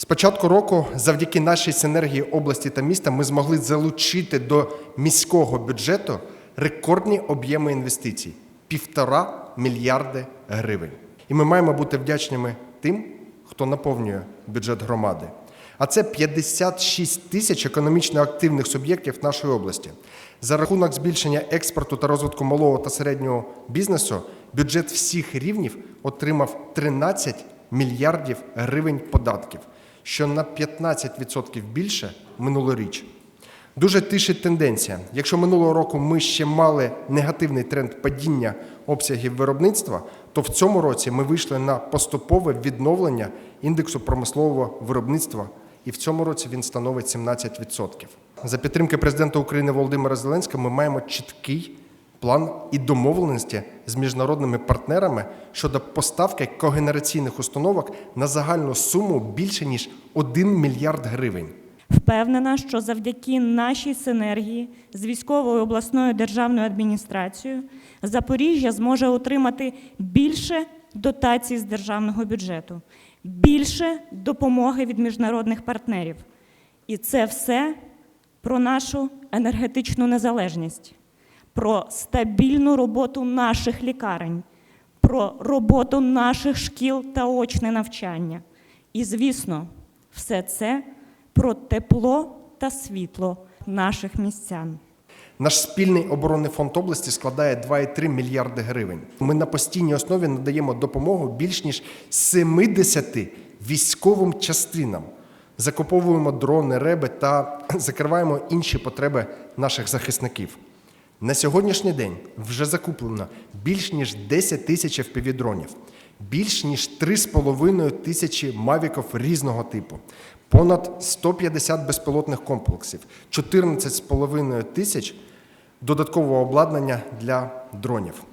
З початку року, завдяки нашій синергії області та міста, ми змогли залучити до міського бюджету рекордні об'єми інвестицій півтора мільярди гривень. І ми маємо бути вдячними тим, хто наповнює бюджет громади. А це 56 тисяч економічно активних суб'єктів нашої області. За рахунок збільшення експорту та розвитку малого та середнього бізнесу бюджет всіх рівнів отримав 13 мільярдів гривень податків, що на 15% більше минулоріч. Дуже тишить тенденція. Якщо минулого року ми ще мали негативний тренд падіння обсягів виробництва, то в цьому році ми вийшли на поступове відновлення індексу промислового виробництва, і в цьому році він становить 17%. За підтримки президента України Володимира Зеленського ми маємо чіткий план і домовленості з міжнародними партнерами щодо поставки когенераційних установок на загальну суму більше ніж 1 мільярд гривень. Впевнена, що завдяки нашій синергії з військовою обласною державною адміністрацією Запоріжжя зможе отримати більше дотацій з державного бюджету, більше допомоги від міжнародних партнерів. І це все про нашу енергетичну незалежність, про стабільну роботу наших лікарень, про роботу наших шкіл та очне навчання. І, звісно, все це про тепло та світло наших містян. Наш спільний оборонний фонд області складає 2,3 мільярди гривень. Ми на постійній основі надаємо допомогу більш ніж 70 військовим частинам. Закуповуємо дрони, реби та закриваємо інші потреби наших захисників. На сьогоднішній день вже закуплено більш ніж 10 тисяч FPV-дронів, більш ніж 3,5 тисячі мавіків різного типу, понад 150 безпілотних комплексів, 14,5 тисяч додаткового обладнання для дронів.